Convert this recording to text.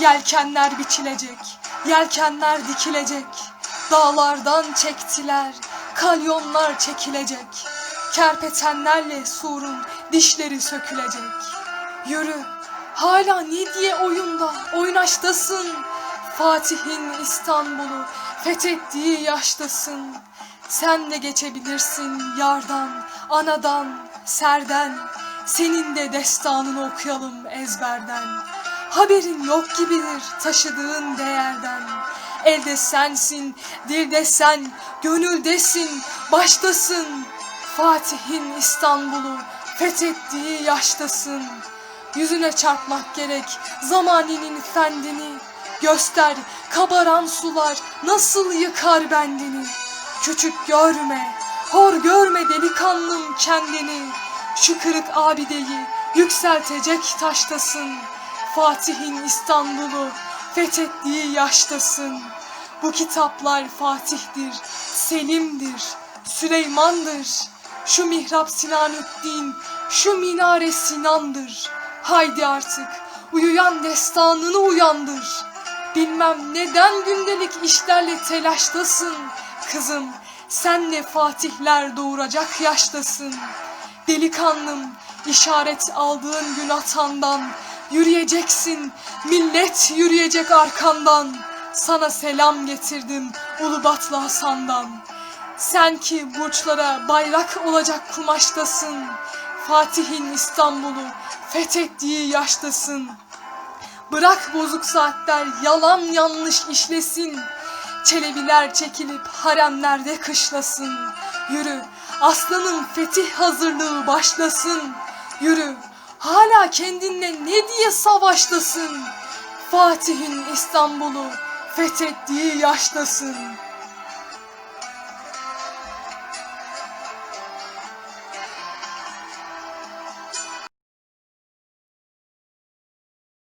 Yelkenler biçilecek, yelkenler dikilecek. Dağlardan çektiler, kalyonlar çekilecek. Kerpetenlerle surun dişleri sökülecek. Yürü, hala ne diye oyunda, oynaştasın. Fatih'in İstanbul'u fethettiği yaştasın. Sen de geçebilirsin yardan, anadan, serden. Senin de destanını okuyalım ezberden. Haberin yok gibidir taşıdığın değerden. Elde sensin, dilde sen, gönüldesin, baştasın. Fatih'in İstanbul'u fethettiği yaştasın. Yüzüne çarpmak gerek zamaninin fendini. Göster kabaran sular nasıl yıkar bendini. Küçük görme, hor görme delikanlım kendini. Şu kırık abideyi yükseltecek taştasın. Fatih'in İstanbul'u fethettiği yaştasın. Bu kitaplar Fatih'tir, Selim'dir, Süleyman'dır. Şu mihrap Sinanüddin, şu minare Sinan'dır. Haydi artık uyuyan destanını uyandır. Bilmem neden gündelik işlerle telaştasın. Kızım sen de fatihler doğuracak yaştasın. Delikanlım işaret aldığın gün atandan yürüyeceksin millet yürüyecek arkandan. Sana selam getirdim Ulubatlı Hasan'dan. Sen ki burçlara bayrak olacak kumaştasın. Fatih'in İstanbul'u fethettiği yaştasın. Bırak bozuk saatler yalan yanlış işlesin. Çelebiler çekilip haremlerde kışlasın. Yürü aslanın fetih hazırlığı başlasın. Yürü hala kendinle ne diye savaştasın. Fatih'in İstanbul'u fethettiği yaştasın.